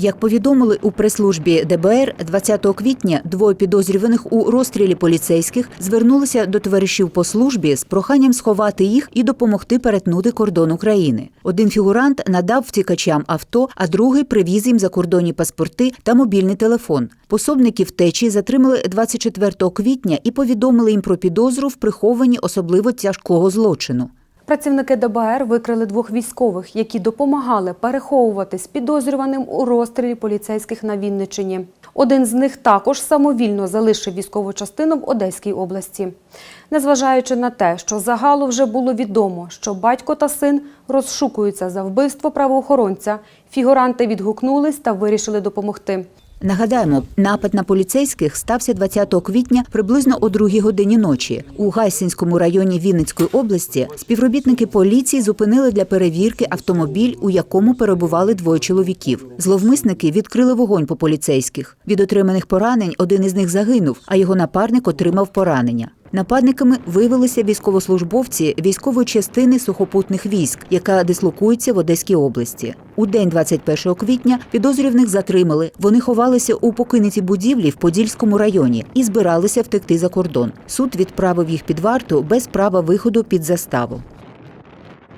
Як повідомили у прес-службі ДБР, 20 квітня двоє підозрюваних у розстрілі поліцейських звернулися до товаришів по службі з проханням сховати їх і допомогти перетнути кордон України. Один фігурант надав втікачам авто, а другий привіз їм закордонні паспорти та мобільний телефон. Пособники втечі затримали 24 квітня і повідомили їм про підозру в прихованні особливо тяжкого злочину. Працівники ДБР викрили двох військових, які допомагали переховуватись підозрюваним у розстрілі поліцейських на Вінниччині. Один з них також самовільно залишив військову частину в Одеській області. Незважаючи на те, що загалу вже було відомо, що батько та син розшукуються за вбивство правоохоронця, фігуранти відгукнулись та вирішили допомогти. Нагадаємо, напад на поліцейських стався 20 квітня приблизно о 2 годині ночі. У Гайсинському районі Вінницької області співробітники поліції зупинили для перевірки автомобіль, у якому перебували двоє чоловіків. Зловмисники відкрили вогонь по поліцейських. Від отриманих поранень один із них загинув, а його напарник отримав поранення. Нападниками виявилися військовослужбовці військової частини сухопутних військ, яка дислокується в Одеській області. У день 21 квітня підозрюваних затримали. Вони ховалися у покинутій будівлі в Подільському районі і збиралися втекти за кордон. Суд відправив їх під варту без права виходу під заставу.